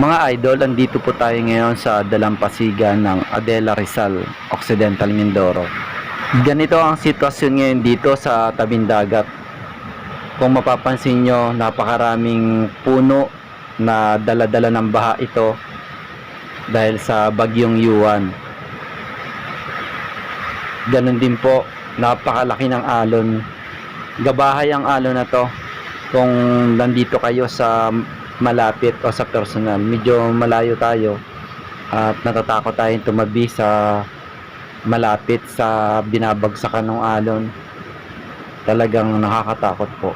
Mga idol, andito po tayo ngayon sa dalampasigan ng Adela Rizal, Occidental Mindoro. Ganito ang sitwasyon ngayon dito sa tabing dagat. Kung mapapansin nyo, napakaraming puno na daladala ng baha ito dahil sa bagyong Yuan. Ganon din po, napakalaki ng alon. Gabahay ang alon na to kung nandito kayo sa malapit o sa personal. Medyo malayo tayo at natatakot tayong tumabi sa malapit sa binabagsakan ng alon. Talagang nakakatakot po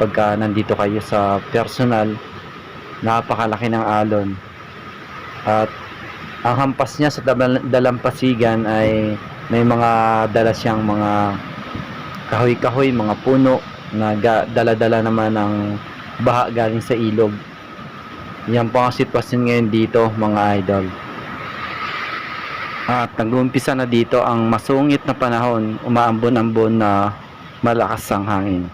pagka nandito kayo sa personal. Napakalaki ng alon. At ang hampas niya sa dal- dalampasigan ay may mga dala siyang mga kahoy-kahoy, mga puno na ga- dala-dala naman ng baha galing sa ilog. Yan po ang sitwasyon ngayon dito mga idol. At nag-uumpisa na dito ang masungit na panahon, umaambon-ambon na malakas ang hangin.